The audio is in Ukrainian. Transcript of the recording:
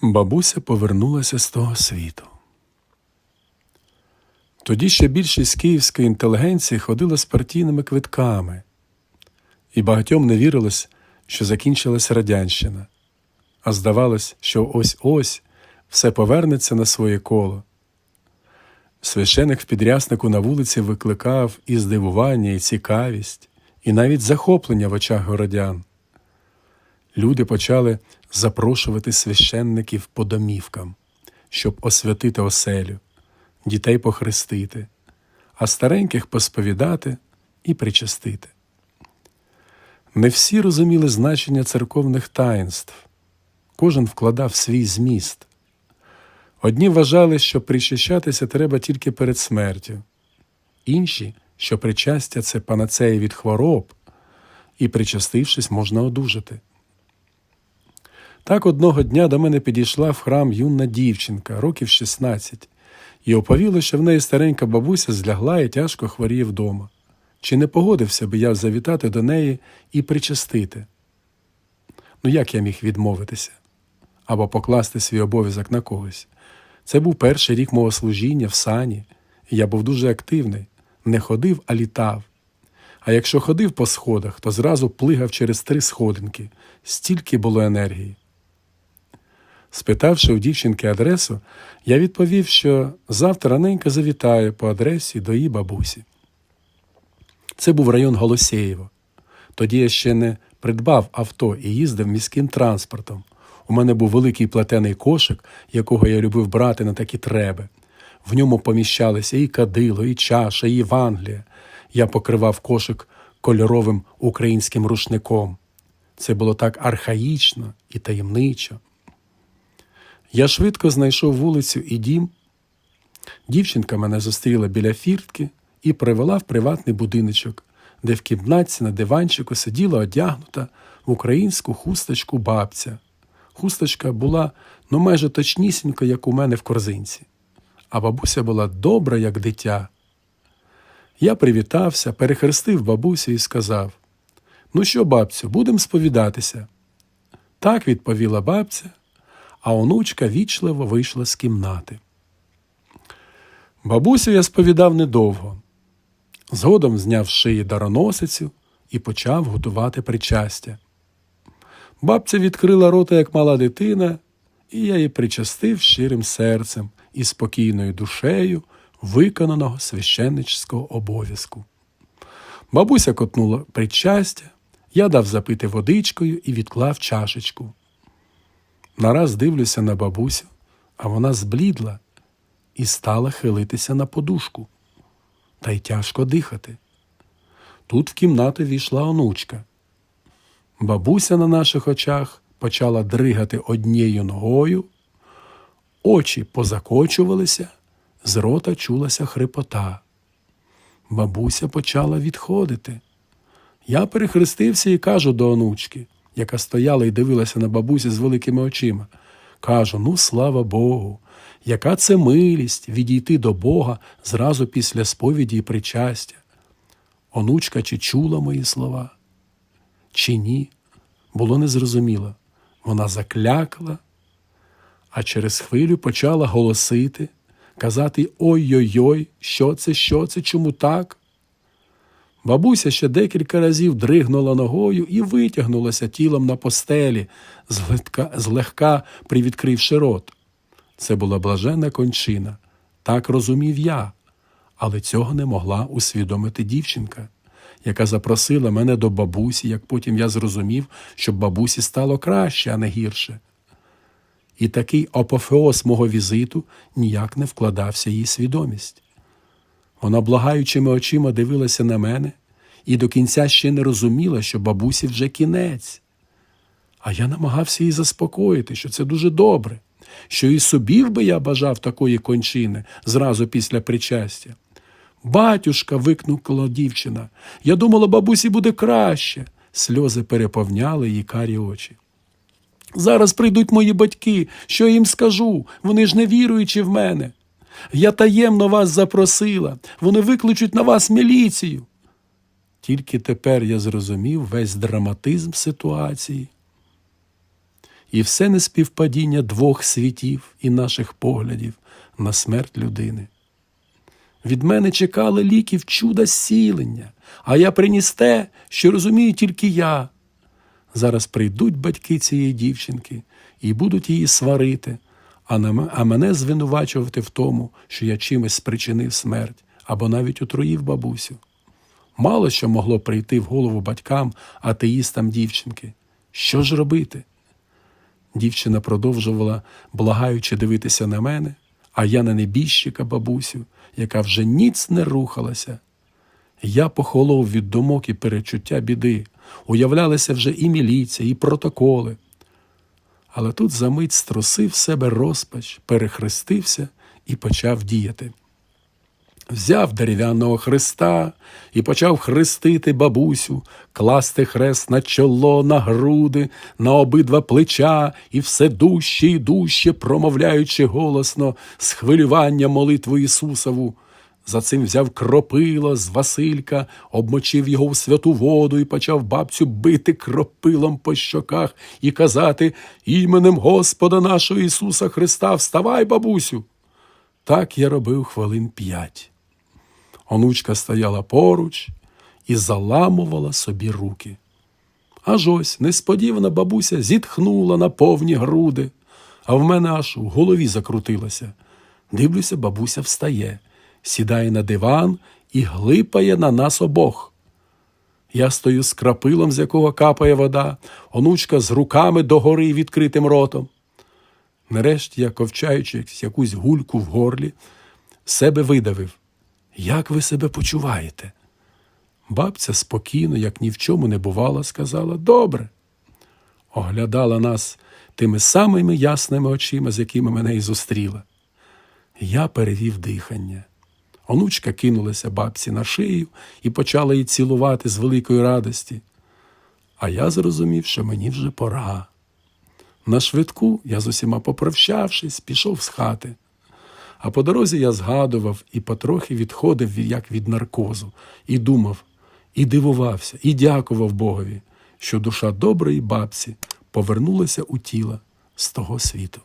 Бабуся повернулася з того світу. Тоді ще більшість київської інтелігенції ходила з партійними квитками, і багатьом не вірилось, що закінчилась радянщина, а здавалось, що ось ось все повернеться на своє коло. Священик в підряснику на вулиці викликав і здивування, і цікавість, і навіть захоплення в очах городян. Люди почали запрошувати священників по домівкам, щоб освятити оселю, дітей похрестити, а стареньких посповідати і причастити. Не всі розуміли значення церковних таїнств, кожен вкладав свій зміст. Одні вважали, що причащатися треба тільки перед смертю, інші, що причастя це панацея від хвороб, і, причастившись, можна одужати. Так одного дня до мене підійшла в храм юна дівчинка, років 16, і оповіла, що в неї старенька бабуся злягла і тяжко хворіє вдома. Чи не погодився би я завітати до неї і причастити? Ну як я міг відмовитися? Або покласти свій обов'язок на когось? Це був перший рік мого служіння в сані, і я був дуже активний, не ходив, а літав. А якщо ходив по сходах, то зразу плигав через три сходинки, стільки було енергії. Спитавши у дівчинки адресу, я відповів, що завтра раненько завітаю по адресі до її бабусі. Це був район Голосєєво. Тоді я ще не придбав авто і їздив міським транспортом. У мене був великий плетений кошик, якого я любив брати на такі треби. В ньому поміщалися і кадило, і чаша, і Євангелія. Я покривав кошик кольоровим українським рушником. Це було так архаїчно і таємничо. Я швидко знайшов вулицю і дім. Дівчинка мене зустріла біля фіртки і привела в приватний будиночок, де в кімнатці на диванчику сиділа одягнута в українську хусточку бабця. Хусточка була ну майже точнісінько, як у мене в корзинці, а бабуся була добра, як дитя. Я привітався, перехрестив бабусю і сказав: Ну що, бабцю, будемо сповідатися. Так відповіла бабця, а онучка вічливо вийшла з кімнати. Бабусю я сповідав недовго. Згодом зняв з шиї дароносицю і почав готувати причастя. Бабця відкрила рота, як мала дитина, і я її причастив щирим серцем і спокійною душею виконаного священничського обов'язку. Бабуся котнула причастя, я дав запити водичкою і відклав чашечку. Нараз дивлюся на бабусю, а вона зблідла і стала хилитися на подушку, та й тяжко дихати. Тут в кімнату війшла онучка. Бабуся на наших очах почала дригати однією ногою, очі позакочувалися, з рота чулася хрипота. Бабуся почала відходити. Я перехрестився і кажу до онучки, яка стояла і дивилася на бабусі з великими очима. Кажу: ну, слава Богу, яка це милість відійти до Бога зразу після сповіді і причастя. Онучка чи чула мої слова, чи ні, було незрозуміло. Вона заклякла, а через хвилю почала голосити, казати Ой-ой-ой, що це, що це, чому так? Бабуся ще декілька разів дригнула ногою і витягнулася тілом на постелі, злегка, злегка привідкривши рот. Це була блаженна кончина, так розумів я, але цього не могла усвідомити дівчинка, яка запросила мене до бабусі, як потім я зрозумів, щоб бабусі стало краще, а не гірше. І такий апофеоз мого візиту ніяк не вкладався її свідомість. Вона благаючими очима дивилася на мене і до кінця ще не розуміла, що бабусі вже кінець. А я намагався її заспокоїти, що це дуже добре, що і собі би я бажав такої кончини зразу після причастя. Батюшка, викнукла дівчина, я думала, бабусі буде краще. Сльози переповняли її карі очі. Зараз прийдуть мої батьки, що я їм скажу, вони ж не віруючи в мене. Я таємно вас запросила, вони викличуть на вас міліцію. Тільки тепер я зрозумів весь драматизм ситуації. і все неспівпадіння двох світів і наших поглядів на смерть людини. Від мене чекали ліків чуда зцілення, а я приніс те, що розумію тільки я. Зараз прийдуть батьки цієї дівчинки і будуть її сварити, а мене звинувачувати в тому, що я чимось спричинив смерть або навіть отруїв бабусю. Мало що могло прийти в голову батькам, атеїстам дівчинки. Що ж робити? Дівчина продовжувала, благаючи дивитися на мене, а я на небіжчика бабусю, яка вже ніц не рухалася. Я похолов від думок і перечуття біди. Уявлялися вже і міліція, і протоколи. Але тут за мить струсив себе розпач, перехрестився і почав діяти. Взяв дерев'яного хреста і почав хрестити бабусю, класти хрест на чоло, на груди, на обидва плеча і все дужче і дужче, промовляючи голосно з хвилювання молитву Ісусову. За цим взяв кропило з Василька, обмочив його в святу воду і почав бабцю бити кропилом по щоках і казати іменем Господа нашого Ісуса Христа, вставай, бабусю. Так я робив хвилин п'ять. Онучка стояла поруч і заламувала собі руки. Аж ось несподівана бабуся зітхнула на повні груди, а в мене аж у голові закрутилося. Дивлюся, бабуся встає, сідає на диван і глипає на нас обох. Я стою з крапилом, з якого капає вода, онучка з руками догори і відкритим ротом. Нарешті я, ковчаючи якусь гульку в горлі, себе видавив. Як ви себе почуваєте? Бабця спокійно, як ні в чому не бувало, сказала добре. Оглядала нас тими самими ясними очима, з якими мене і зустріла. Я перевів дихання. Онучка кинулася бабці на шию і почала її цілувати з великої радості. А я зрозумів, що мені вже пора. На швидку я з усіма попрощавшись, пішов з хати. А по дорозі я згадував і потрохи відходив як від наркозу, і думав, і дивувався, і дякував Богові, що душа доброї бабці повернулася у тіло з того світу.